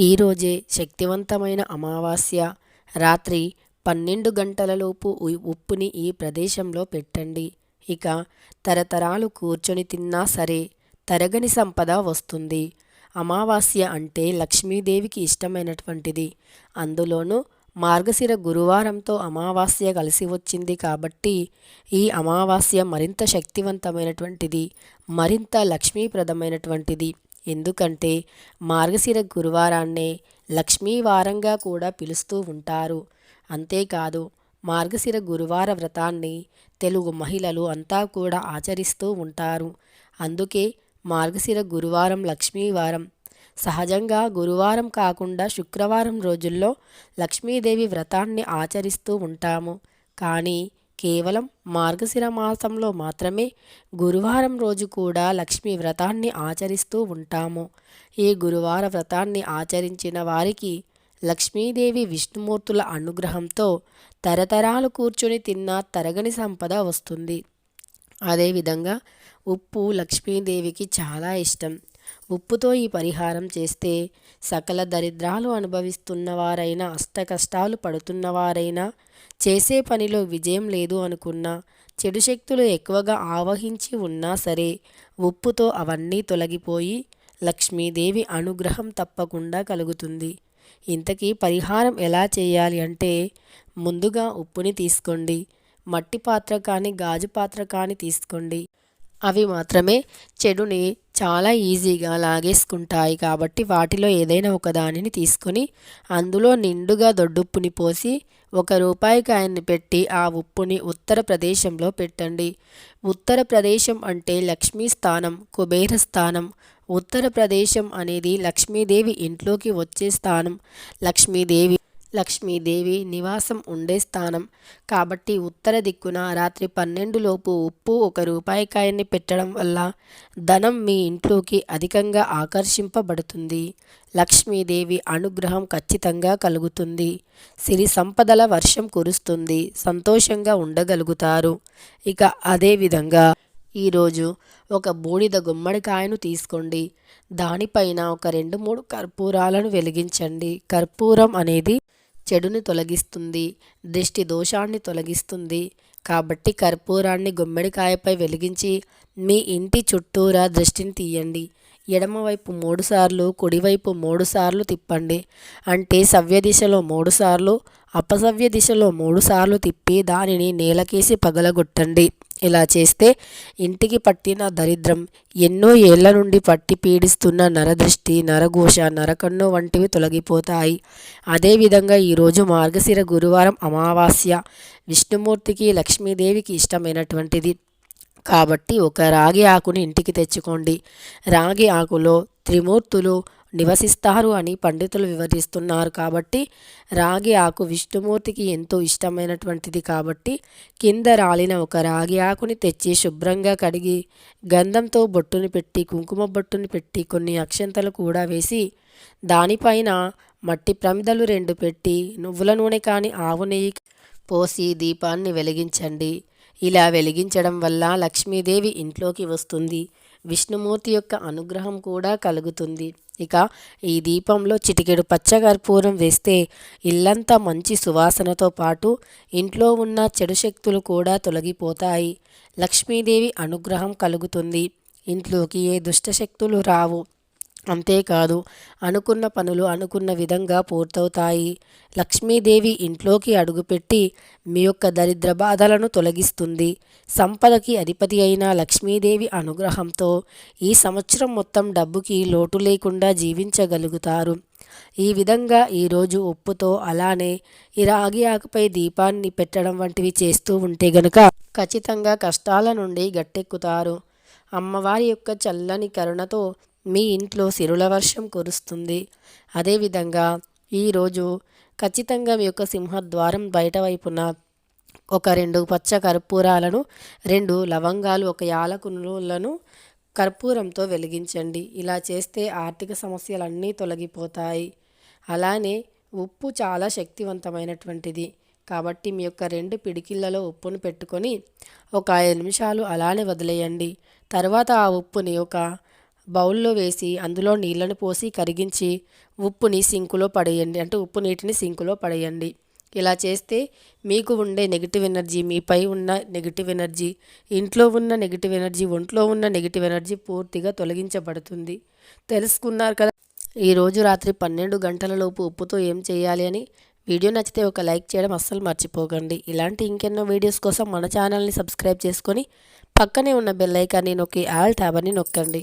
ఈరోజే శక్తివంతమైన అమావాస్య. రాత్రి పన్నెండు గంటలలోపు ఉ- ఉప్పుని ఈ ప్రదేశంలో పెట్టండి. ఇక తరతరాలు కూర్చొని తిన్నా సరే తరగని సంపద వస్తుంది. అమావాస్య అంటే లక్ష్మీదేవికి ఇష్టమైనటువంటిది. అందులోనూ మార్గశిర గురువారంతో అమావాస్య కలిసి వచ్చింది కాబట్టి ఈ అమావాస్య మరింత శక్తివంతమైనటువంటిది మరింత లక్ష్మీప్రదమైనటువంటిది. ఎందుకంటే మార్గశిర గురువారాన్నే లక్ష్మీ వారంగా కూడా పిలుస్తూ ఉంటారు. అంతేకాదు మార్గశిర గురువార వ్రతాన్ని తెలుగు మహిళలు అంతా కూడా ఆచరిస్తూ ఉంటారు. అందుకే మార్గశిర గురువారం లక్ష్మీవారం సహజంగా గురువారం కాకుండా శుక్రవారం రోజుల్లో లక్ష్మీదేవి వ్రతాన్ని ఆచరిస్తూ ఉంటాము. కానీ కేవలం మార్గశిర మాసంలో మాత్రమే గురువారం రోజు కూడా లక్ష్మీ వ్రతాన్ని ఆచరిస్తూ ఉంటాము. ఈ గురువార వ్రతాన్ని ఆచరించిన వారికి లక్ష్మీదేవి విష్ణుమూర్తుల అనుగ్రహంతో తరతరాలు కూర్చుని తిన్న తరగని సంపద వస్తుంది. అదేవిధంగా ఉప్పు లక్ష్మీదేవికి చాలా ఇష్టం. ఉప్పుతో ఈ పరిహారం చేస్తే సకల దరిద్రాలు అనుభవిస్తున్న వారైనా పడుతున్నవారైనా చేసే పనిలో విజయం లేదు అనుకున్నా చెడు శక్తులు ఎక్కువగా ఆవహించి ఉన్నా సరే ఉప్పుతో అవన్నీ తొలగిపోయి లక్ష్మీదేవి అనుగ్రహం తప్పకుండా కలుగుతుంది. ఇంతకీ పరిహారం ఎలా చేయాలి అంటే ముందుగా ఉప్పుని తీసుకోండి మట్టి పాత్ర కానీ గాజు పాత్ర కానీ తీసుకోండి. అవి మాత్రమే చెడుని చాలా ఈజీగా లాగేసుకుంటాయి కాబట్టి వాటిలో ఏదైనా ఒక దానిని తీసుకొని అందులో నిండుగా దొడ్డుప్పుని పోసి ఒక రూపాయి కాయన్ని పెట్టి ఆ ఉప్పుని ఉత్తర ప్రదేశంలో పెట్టండి. ఉత్తర ప్రదేశం అంటే లక్ష్మీ స్థానం కుబేర స్థానం. ఉత్తర ప్రదేశం అనేది లక్ష్మీదేవి ఇంట్లోకి వచ్చే స్థానం. లక్ష్మీదేవి లక్ష్మీదేవి నివాసం ఉండే స్థానం. కాబట్టి ఉత్తర దిక్కున రాత్రి పన్నెండులోపు ఉప్పు ఒక రూపాయికాయని పెట్టడం వల్ల ధనం మీ ఇంట్లోకి అధికంగా ఆకర్షింపబడుతుంది. లక్ష్మీదేవి అనుగ్రహం ఖచ్చితంగా కలుగుతుంది. సిరి సంపదల వర్షం కురుస్తుంది. సంతోషంగా ఉండగలుగుతారు. ఇక అదేవిధంగా ఈరోజు ఒక బూడిద గుమ్మడికాయను తీసుకోండి. దానిపైన ఒక రెండు మూడు కర్పూరాలను వెలిగించండి. కర్పూరం అనేది చెడుని తొలగిస్తుంది దృష్టి దోషాన్ని తొలగిస్తుంది. కాబట్టి కర్పూరాన్ని గుమ్మడికాయపై వెలిగించి మీ ఇంటి చుట్టూరా దృష్టిని తీయండి. ఎడమవైపు మూడుసార్లు కుడివైపు మూడుసార్లు తిప్పండి. అంటే సవ్య దిశలో మూడుసార్లు అపసవ్య దిశలో మూడుసార్లు తిప్పి దానిని నేలకేసి పగలగొట్టండి. ఇలా చేస్తే ఇంటికి పట్టిన దరిద్రం ఎన్నో ఏళ్ళ నుండి పట్టి పీడిస్తున్న నరదృష్టి నరఘోష నరకన్ను వంటివి తొలగిపోతాయి. అదేవిధంగా ఈరోజు మార్గశిర గురువారం అమావాస్య విష్ణుమూర్తికి లక్ష్మీదేవికి ఇష్టమైనటువంటిది. కాబట్టి ఒక రాగి ఆకుని ఇంటికి తెచ్చుకోండి. రాగి ఆకులో త్రిమూర్తులు నివసిస్తారు అని పండితులు వివరిస్తున్నారు కాబట్టి రాగి ఆకు విష్ణుమూర్తికి ఎంతో ఇష్టమైనటువంటిది కాబట్టి కింద రాలిన ఒక రాగి ఆకుని తెచ్చి శుభ్రంగా కడిగి గంధంతో బొట్టుని పెట్టి కుంకుమ బొట్టుని పెట్టి కొన్ని అక్షంతలు కూడా వేసి దానిపైన మట్టి ప్రమిదలు రెండు పెట్టి నువ్వుల నూనె కానీ ఆవు నెయ్యి పోసి దీపాన్ని వెలిగించండి. ఇలా వెలిగించడం వల్ల లక్ష్మీదేవి ఇంట్లోకి వస్తుంది. విష్ణుమూర్తి యొక్క అనుగ్రహం కూడా కలుగుతుంది. ఇక ఈ దీపంలో చిటికెడు పచ్చకర్పూరం వేస్తే ఇల్లంతా మంచి సువాసనతో పాటు ఇంట్లో ఉన్న చెడు శక్తులు కూడా తొలగిపోతాయి. లక్ష్మీదేవి అనుగ్రహం కలుగుతుంది. ఇంట్లోకి ఏ దుష్టశక్తులు రావు. అంతేకాదు అనుకున్న పనులు అనుకున్న విధంగా పూర్తవుతాయి. లక్ష్మీదేవి ఇంట్లోకి అడుగుపెట్టి మీ యొక్క దరిద్ర బాధలను తొలగిస్తుంది. సంపదకి అధిపతి అయిన లక్ష్మీదేవి అనుగ్రహంతో ఈ సంవత్సరం మొత్తం డబ్బుకి లోటు లేకుండా జీవించగలుగుతారు. ఈ విధంగా ఈరోజు ఉప్పుతో అలానే ఈ రాగి ఆకుపై దీపాన్ని పెట్టడం వంటివి చేస్తూ ఉంటే గనుక ఖచ్చితంగా కష్టాల నుండి గట్టెక్కుతారు. అమ్మవారి యొక్క చల్లని కరుణతో మీ ఇంట్లో సిరుల వర్షం కురుస్తుంది. అదేవిధంగా ఈరోజు ఖచ్చితంగా మీ యొక్క సింహద్వారం బయట వైపున ఒక రెండు పచ్చ కర్పూరాలను రెండు లవంగాలు ఒక యాలకులను కర్పూరంతో వెలిగించండి. ఇలా చేస్తే ఆర్థిక సమస్యలన్నీ తొలగిపోతాయి. అలానే ఉప్పు చాలా శక్తివంతమైనటువంటిది. కాబట్టి మీ యొక్క రెండు పిడికిళ్ళలో ఉప్పును పెట్టుకొని ఒక ఐదు నిమిషాలు అలానే వదిలేయండి. తర్వాత ఆ ఉప్పుని ఒక బౌల్లో వేసి అందులో నీళ్ళను పోసి కరిగించి ఉప్పుని సింకులో పడేయండి. అంటే ఉప్పు నీటిని సింకులో పడేయండి. ఇలా చేస్తే మీకు ఉండే నెగిటివ్ ఎనర్జీ మీపై ఉన్న నెగిటివ్ ఎనర్జీ ఇంట్లో ఉన్న నెగిటివ్ ఎనర్జీ ఒంట్లో ఉన్న నెగిటివ్ ఎనర్జీ పూర్తిగా తొలగించబడుతుంది. తెలుసుకున్నారు కదా? ఈరోజు రాత్రి పన్నెండు గంటలలోపు ఉప్పుతో ఏం చేయాలి అని? వీడియో నచ్చితే ఒక లైక్ చేయడం అస్సలు మర్చిపోకండి. ఇలాంటి ఇంకెన్నో వీడియోస్ కోసం మన ఛానల్ని సబ్స్క్రైబ్ చేసుకొని పక్కనే ఉన్న బెల్ ఐకాన్ని నొక్కి ఆల్ ట్యాబ్ అని నొక్కండి.